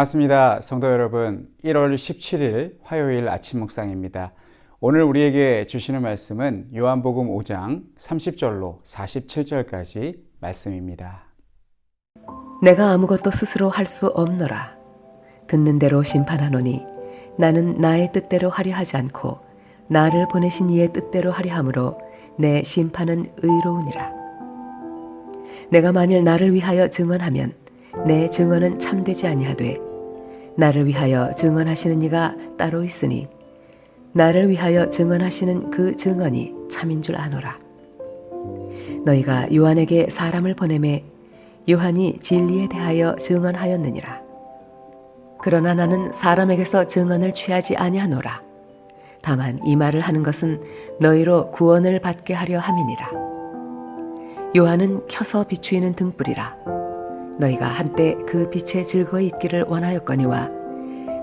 반갑습니다. 성도 여러분. 1월 17일 화요일 아침 묵상입니다. 오늘 우리에게 주시는 말씀은 요한복음 5장 30절로 47절까지 말씀입니다. 내가 아무것도 스스로 할 수 없노라. 듣는 대로 심판하노니 나는 나의 뜻대로 하려 하지 않고 나를 보내신 이의 뜻대로 하려 함으로 내 심판은 의로우니라. 내가 만일 나를 위하여 증언하면 내 증언은 참되지 아니하되 나를 위하여 증언하시는 이가 따로 있으니 나를 위하여 증언하시는 그 증언이 참인 줄 아노라. 너희가 요한에게 사람을 보내매 요한이 진리에 대하여 증언하였느니라. 그러나 나는 사람에게서 증언을 취하지 아니하노라. 다만 이 말을 하는 것은 너희로 구원을 받게 하려 함이니라. 요한은 켜서 비추이는 등불이라. 너희가 한때 그 빛에 즐거이 있기를 원하였거니와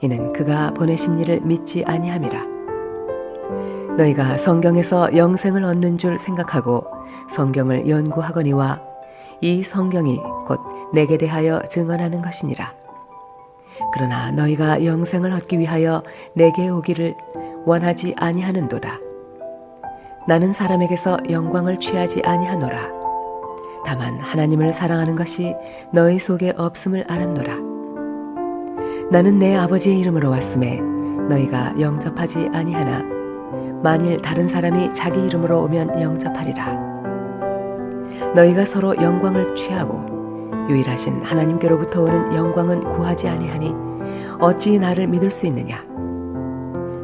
이는 그가 보내신 이를 믿지 아니함이라. 너희가 성경에서 영생을 얻는 줄 생각하고 성경을 연구하거니와 이 성경이 곧 내게 대하여 증언하는 것이니라. 그러나 너희가 영생을 얻기 위하여 내게 오기를 원하지 아니하는도다. 나는 사람에게서 영광을 취하지 아니하노라. 다만 하나님을 사랑하는 것이 너희 속에 없음을 알았노라. 나는 내 아버지의 이름으로 왔음에 너희가 영접하지 아니하나 만일 다른 사람이 자기 이름으로 오면 영접하리라. 너희가 서로 영광을 취하고 유일하신 하나님께로부터 오는 영광은 구하지 아니하니 어찌 나를 믿을 수 있느냐?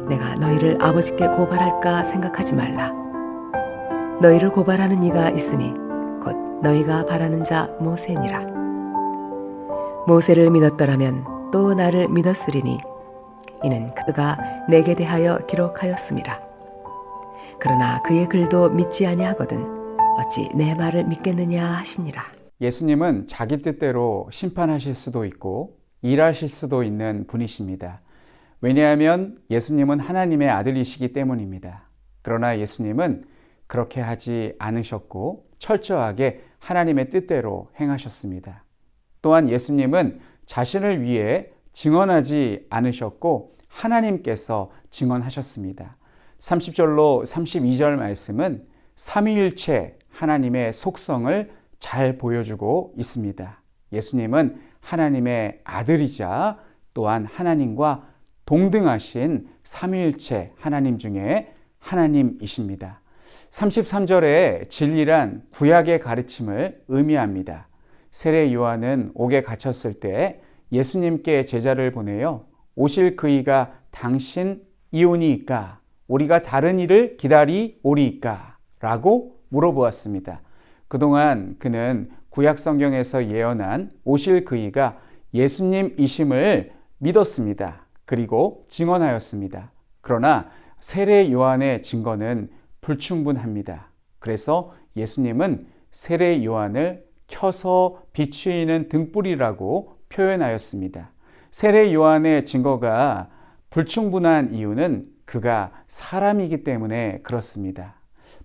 내가 너희를 아버지께 고발할까 생각하지 말라. 너희를 고발하는 이가 있으니 곧 너희가 바라는 자 모세니라. 모세를 믿었더라면 또 나를 믿었으리니 이는 그가 내게 대하여 기록하였습니다. 그러나 그의 글도 믿지 아니하거든 어찌 내 말을 믿겠느냐 하시니라. 예수님은 자기 뜻대로 심판하실 수도 있고 일하실 수도 있는 분이십니다. 왜냐하면 예수님은 하나님의 아들이시기 때문입니다. 그러나 예수님은 그렇게 하지 않으셨고 철저하게 하나님의 뜻대로 행하셨습니다. 또한 예수님은 자신을 위해 증언하지 않으셨고 하나님께서 증언하셨습니다. 30절로 32절 말씀은 삼위일체 하나님의 속성을 잘 보여주고 있습니다. 예수님은 하나님의 아들이자 또한 하나님과 동등하신 삼위일체 하나님 중에 하나님이십니다. 33절에 진리란 구약의 가르침을 의미합니다. 세례 요한은 옥에 갇혔을 때 예수님께 제자를 보내요. 오실 그이가 당신 이오니이까 우리가 다른 일을 기다리 오리이까 라고 물어보았습니다. 그동안 그는 구약 성경에서 예언한 오실 그이가 예수님이심을 믿었습니다. 그리고 증언하였습니다. 그러나 세례 요한의 증거는 불충분합니다. 그래서 예수님은 세례 요한을 켜서 비추이는 등불이라고 표현하였습니다. 세례 요한의 증거가 불충분한 이유는 그가 사람이기 때문에 그렇습니다.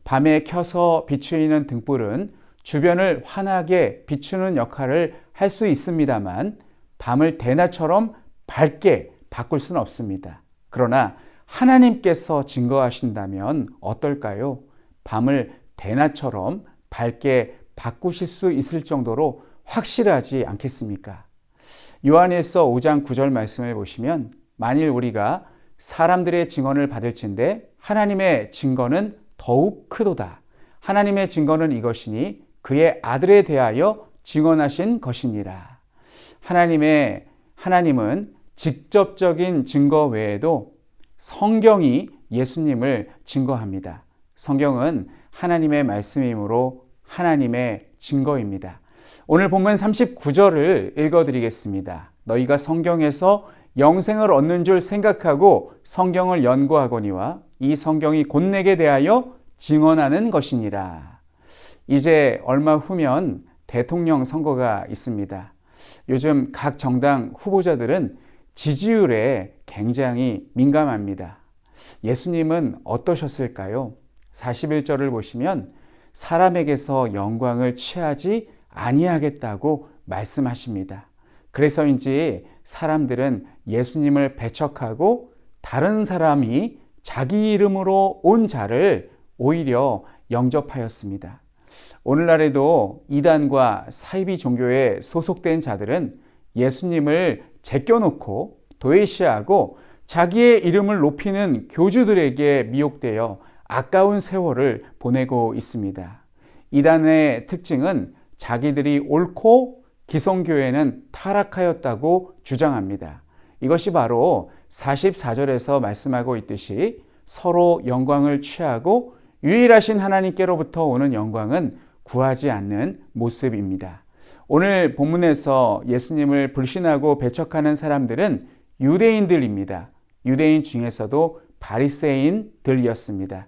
밤에 켜서 비추이는 등불은 주변을 환하게 비추는 역할을 할 수 있습니다만 밤을 대낮처럼 밝게 바꿀 수는 없습니다. 그러나 하나님께서 증거하신다면 어떨까요? 밤을 대낮처럼 밝게 바꾸실 수 있을 정도로 확실하지 않겠습니까? 요한에서 5장 9절 말씀을 보시면 만일 우리가 사람들의 증언을 받을진데 하나님의 증거는 더욱 크도다. 하나님의 증거는 이것이니 그의 아들에 대하여 증언하신 것이니라. 하나님의 하나님은 직접적인 증거 외에도 성경이 예수님을 증거합니다. 성경은 하나님의 말씀이므로 하나님의 증거입니다. 오늘 본문 39절을 읽어드리겠습니다. 너희가 성경에서 영생을 얻는 줄 생각하고 성경을 연구하거니와 이 성경이 곧 내게 대하여 증언하는 것이니라. 이제 얼마 후면 대통령 선거가 있습니다. 요즘 각 정당 후보자들은 지지율에 굉장히 민감합니다. 예수님은 어떠셨을까요? 41절을 보시면 사람에게서 영광을 취하지 아니하겠다고 말씀하십니다. 그래서인지 사람들은 예수님을 배척하고 다른 사람이 자기 이름으로 온 자를 오히려 영접하였습니다. 오늘날에도 이단과 사이비 종교에 소속된 자들은 예수님을 제껴놓고 도외시하고 자기의 이름을 높이는 교주들에게 미혹되어 아까운 세월을 보내고 있습니다. 이단의 특징은 자기들이 옳고 기성교회는 타락하였다고 주장합니다. 이것이 바로 44절에서 말씀하고 있듯이 서로 영광을 취하고 유일하신 하나님께로부터 오는 영광은 구하지 않는 모습입니다. 오늘 본문에서 예수님을 불신하고 배척하는 사람들은 유대인들입니다. 유대인 중에서도 바리새인들이었습니다.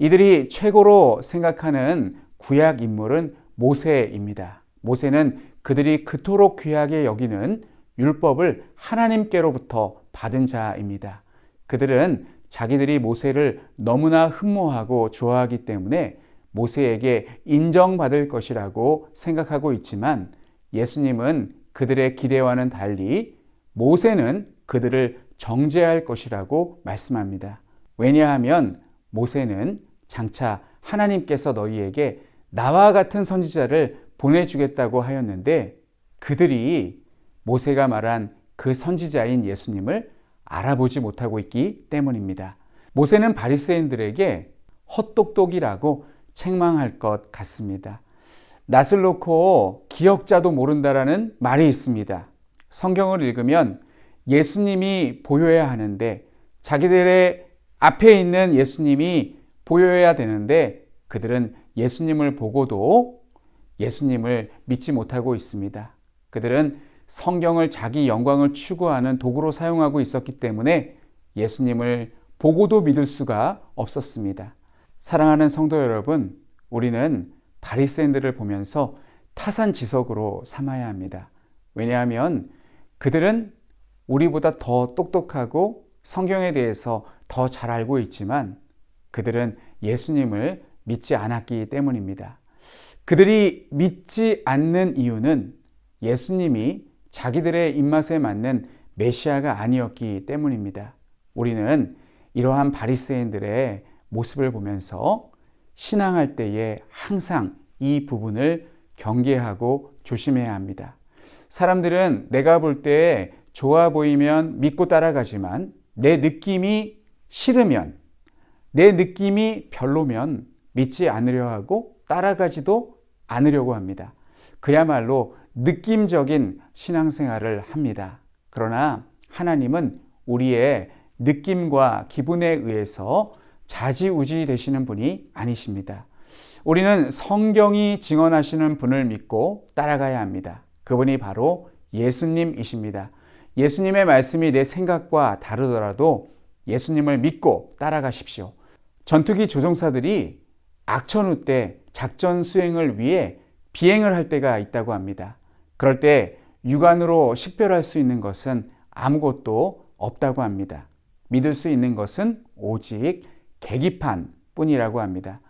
이들이 최고로 생각하는 구약 인물은 모세입니다. 모세는 그들이 그토록 귀하게 여기는 율법을 하나님께로부터 받은 자입니다. 그들은 자기들이 모세를 너무나 흠모하고 좋아하기 때문에 모세에게 인정받을 것이라고 생각하고 있지만 예수님은 그들의 기대와는 달리 모세는 그들을 정죄할 것이라고 말씀합니다. 왜냐하면 모세는 장차 하나님께서 너희에게 나와 같은 선지자를 보내주겠다고 하였는데 그들이 모세가 말한 그 선지자인 예수님을 알아보지 못하고 있기 때문입니다. 모세는 바리새인들에게 헛똑똑이라고 책망할 것 같습니다. 낯을 놓고 기억자도 모른다라는 말이 있습니다. 성경을 읽으면 예수님이 보여야 하는데 자기들의 앞에 있는 예수님이 보여야 되는데 그들은 예수님을 보고도 예수님을 믿지 못하고 있습니다. 그들은 성경을 자기 영광을 추구하는 도구로 사용하고 있었기 때문에 예수님을 보고도 믿을 수가 없었습니다. 사랑하는 성도 여러분, 우리는 바리새인들을 보면서 타산지석으로 삼아야 합니다. 왜냐하면 그들은 우리보다 더 똑똑하고 성경에 대해서 더 잘 알고 있지만 그들은 예수님을 믿지 않았기 때문입니다. 그들이 믿지 않는 이유는 예수님이 자기들의 입맛에 맞는 메시아가 아니었기 때문입니다. 우리는 이러한 바리새인들의 모습을 보면서 신앙할 때에 항상 이 부분을 경계하고 조심해야 합니다. 사람들은 내가 볼 때 좋아 보이면 믿고 따라가지만 내 느낌이 싫으면 내 느낌이 별로면 믿지 않으려 하고 따라가지도 않으려고 합니다. 그야말로 느낌적인 신앙생활을 합니다. 그러나 하나님은 우리의 느낌과 기분에 의해서 자지우지 되시는 분이 아니십니다. 우리는 성경이 증언하시는 분을 믿고 따라가야 합니다. 그분이 바로 예수님이십니다. 예수님의 말씀이 내 생각과 다르더라도 예수님을 믿고 따라가십시오. 전투기 조종사들이 악천후 때 작전 수행을 위해 비행을 할 때가 있다고 합니다. 그럴 때 육안으로 식별할 수 있는 것은 아무것도 없다고 합니다. 믿을 수 있는 것은 오직 계기판 뿐이라고 합니다.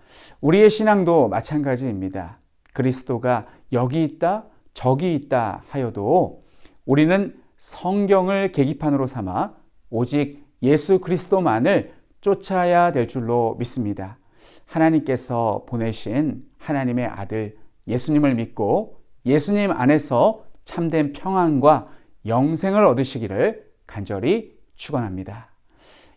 우리의 신앙도 마찬가지입니다. 그리스도가 여기 있다, 저기 있다 하여도 우리는 성경을 계기판으로 삼아 오직 예수 그리스도만을 쫓아야 될 줄로 믿습니다. 하나님께서 보내신 하나님의 아들 예수님을 믿고 예수님 안에서 참된 평안과 영생을 얻으시기를 간절히 축원합니다.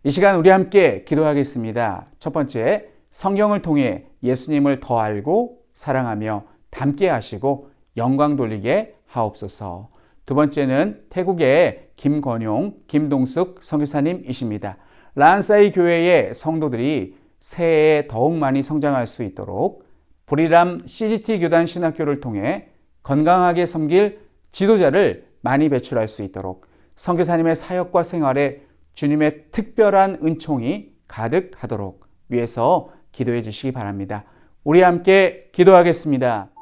이 시간 우리 함께 기도하겠습니다. 첫 번째, 성경을 통해 예수님을 더 알고 사랑하며 닮게 하시고 영광 돌리게 하옵소서. 두 번째는 태국의 김건용, 김동숙 선교사님이십니다. 란사이 교회의 성도들이 새해에 더욱 많이 성장할 수 있도록 브리람 CGT 교단 신학교를 통해 건강하게 섬길 지도자를 많이 배출할 수 있도록 선교사님의 사역과 생활에 주님의 특별한 은총이 가득하도록 위해서 기도해 주시기 바랍니다. 우리 함께 기도하겠습니다.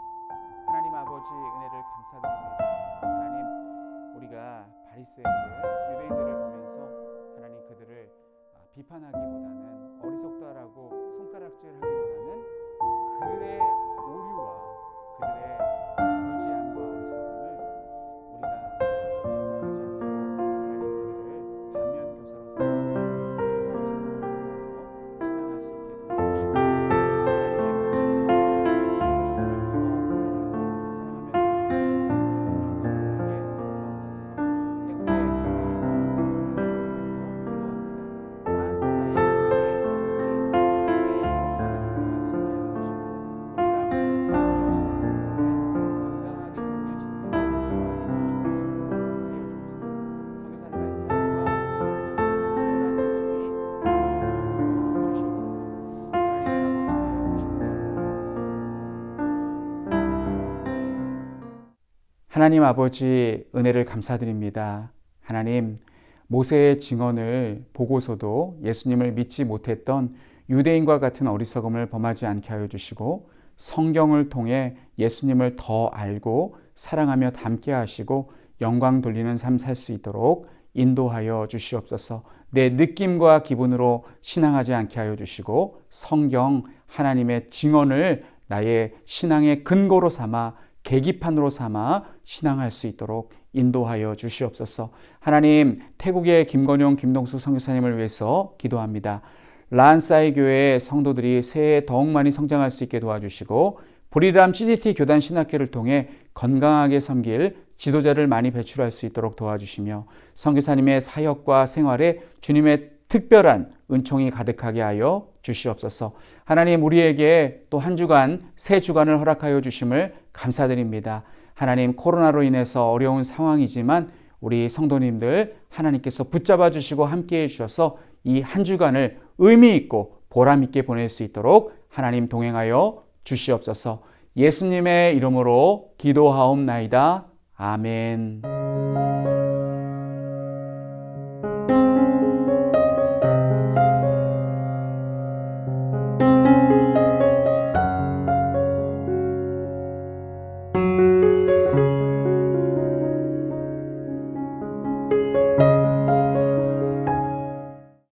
하나님 아버지 은혜를 감사드립니다. 하나님 모세의 증언을 보고서도 예수님을 믿지 못했던 유대인과 같은 어리석음을 범하지 않게 하여 주시고 성경을 통해 예수님을 더 알고 사랑하며 닮게 하시고 영광 돌리는 삶 살 수 있도록 인도하여 주시옵소서. 내 느낌과 기분으로 신앙하지 않게 하여 주시고 성경 하나님의 증언을 나의 신앙의 근거로 삼아 계기판으로 삼아 신앙할 수 있도록 인도하여 주시옵소서. 하나님, 태국의 김건용, 김동수 성교사님을 위해서 기도합니다. 란사이 교회 성도들이 새해 더욱 많이 성장할 수 있게 도와주시고 브리람 CDT 교단 신학교를 통해 건강하게 섬길 지도자를 많이 배출할 수 있도록 도와주시며 성교사님의 사역과 생활에 주님의 특별한 은총이 가득하게 하여 주시옵소서. 하나님 우리에게 또 한 주간 새 주간을 허락하여 주심을 감사드립니다. 하나님 코로나로 인해서 어려운 상황이지만 우리 성도님들 하나님께서 붙잡아 주시고 함께 해 주셔서 이 한 주간을 의미 있고 보람 있게 보낼 수 있도록 하나님 동행하여 주시옵소서. 예수님의 이름으로 기도하옵나이다. 아멘.